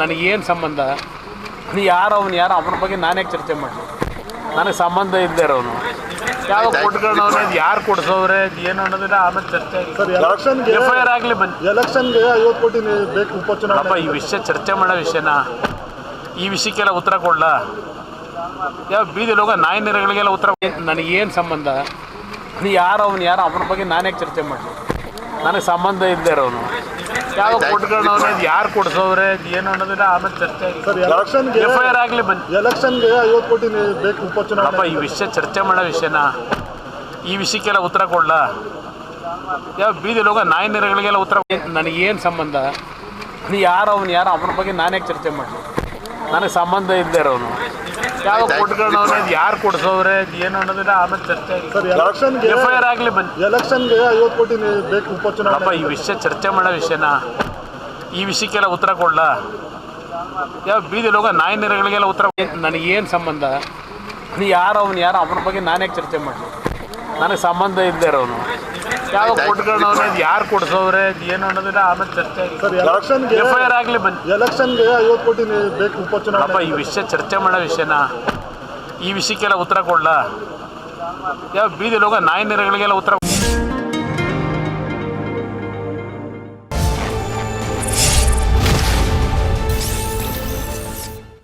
ನನಗೇನು ಸಂಬಂಧ? ಯಾರು ಅವನು? ಯಾರು? ಅವನ ಬಗ್ಗೆ ನಾನೇ ಚರ್ಚೆ ಮಾಡಲಿ ನನಗೆ ಸಂಬಂಧ ಇಲ್ಲದೆ ಇರೋನು. ಯಾವ ಕೊಟ್ಕೊಂಡವನು ಇದು ಯಾರು ಕೊಡ್ಸೋವ್ರೆ? ಇದು ಏನು ಅನ್ನೋದಿಲ್ಲ ಆಮೇಲೆ ಚರ್ಚೆ ಸರ್ ಎಲೆಕ್ಷನ್ಗೆ ಎಫ್ ಐ ಆರ್ ಆಗಲಿ ಬನ್ನಿ. ಎಲೆಕ್ಷನ್ಗೆ ಐವತ್ತು ಕೋಟಿ ಬೇಕು ಉಪಚುನಾವಣೆ. ಈ ವಿಷಯ ಚರ್ಚೆ ಮಾಡೋ ವಿಷಯನ? ಈ ವಿಷಯಕ್ಕೆಲ್ಲ ಉತ್ತರ ಕೊಡಲ? ಯಾವ ಬೀದಿ ಲೋಕ ನಾಯಿ ನೆರೆಗಳಿಗೆಲ್ಲ ಉತ್ತರ ನನಗೇನು ಸಂಬಂಧ? ಯಾರು ಅವನು? ಯಾರು? ಅವನ ಬಗ್ಗೆ ನಾನೇ ಚರ್ಚೆ ಮಾಡಲಿ ನನಗೆ ಸಂಬಂಧ ಇಲ್ಲದೆ ಇರೋನು. ಯಾವ ಕೊಟ್ಕೊಂಡು ಇದು ಯಾರು ಕೊಡ್ಸೋವ್ರೆ ಇದು ಏನು ಅನ್ನೋದಿಲ್ಲ ಆಮೇಲೆ ಚರ್ಚೆ ಸರ್ ಎಲೆಕ್ಷನ್ಗೆ ಎಫ್ ಐ ಆರ್ ಆಗಲಿ ಬನ್ನಿ. ಎಲೆಕ್ಷನ್ಗೆ ಐವತ್ತು ಕೋಟಿ ಬೇಕು ಅಪ್ಪ ಉಪಚುನಾವಣೆ ಈ ವಿಷಯ ಚರ್ಚೆ ಮಾಡೋ ವಿಷಯನ ಈ ವಿಷಯಕ್ಕೆಲ್ಲ ಉತ್ತರ ಕೊಡಲ? ಯಾವ ಬೀದಿ ಲೋಗ ನಾಯಿ ನೆರೆಗಳಿಗೆಲ್ಲ ಉತ್ತರ ನನಗೇನು ಸಂಬಂಧ? ಯಾರು ಅವನು ಯಾರು? ಅವನ ಬಗ್ಗೆ ನಾನೇ ಚರ್ಚೆ ಮಾಡಲಿ? ನನಗೆ ಸಂಬಂಧ ಇಲ್ಲದೆ ಇರೋನು. ಯಾವ ಕೊಟ್ಕೊಂಡವನು ಇದು ಯಾರು ಕೊಡ್ಸೋವ್ರೆ ಇದು ಏನು ಅನ್ನೋದಿಲ್ಲ ಆಮೇಲೆ ಚರ್ಚೆ ಸರ್ ಎಲೆಕ್ಷನ್ಗೆ ಎಫ್ ಐ ಆರ್ ಆಗಲಿ ಬನ್ನಿ. ಎಲೆಕ್ಷನ್ಗೆ ಐವತ್ತು ಕೋಟಿ ಬೇಕು ಅಪ್ಪ ಉಪಚುನಾವಣೆ ಈ ವಿಷಯ ಚರ್ಚೆ ಮಾಡೋ ವಿಷಯನ ಈ ವಿಷಯಕ್ಕೆಲ್ಲ ಉತ್ತರ ಕೊಡಲ? ಯಾವ ಬೀದಿ ಲೋಕ ನಾಯಿ ನೆರೆಗಳಿಗೆಲ್ಲ ಉತ್ತರ ನನಗೇನು ಸಂಬಂಧ? ಯಾರು ಅವನು ಯಾರು? ಅವನ ಬಗ್ಗೆ ನಾನೇ ಚರ್ಚೆ ಮಾಡಲಿ? ನನಗೆ ಸಂಬಂಧ ಇಲ್ಲದೆ ಇರೋನು. ಯಾವ ಕೊಟ್ಕೊಂಡವ್ರೆ ಇದು ಯಾರು ಕೊಡ್ಸೋವ್ರೆ ಇದು ಏನು ಅನ್ನೋದಿಲ್ಲ ಆಮೇಲೆ ಚರ್ಚೆ ಸರ್ ಎಲೆಕ್ಷನ್ಗೆ ಎಫ್ ಐ ಆರ್ ಆಗಲಿ ಬನ್ನಿ. ಎಲೆಕ್ಷನ್ಗೆ ಐವತ್ತು ಕೋಟಿ ಬೇಕು ಅಪ್ಪ ಉಪಚುನಾವಣೆ ಈ ವಿಷಯ ಚರ್ಚೆ ಮಾಡೋ ವಿಷಯನ ಈ ವಿಷಯಕ್ಕೆಲ್ಲ ಉತ್ತರ ಕೊಡ್ಲಾ? ಯಾವ ಬೀದಿ ಲೋಕ ನಾಯಿ ನೆರೆಗಳಿಗೆಲ್ಲ ಉತ್ತರ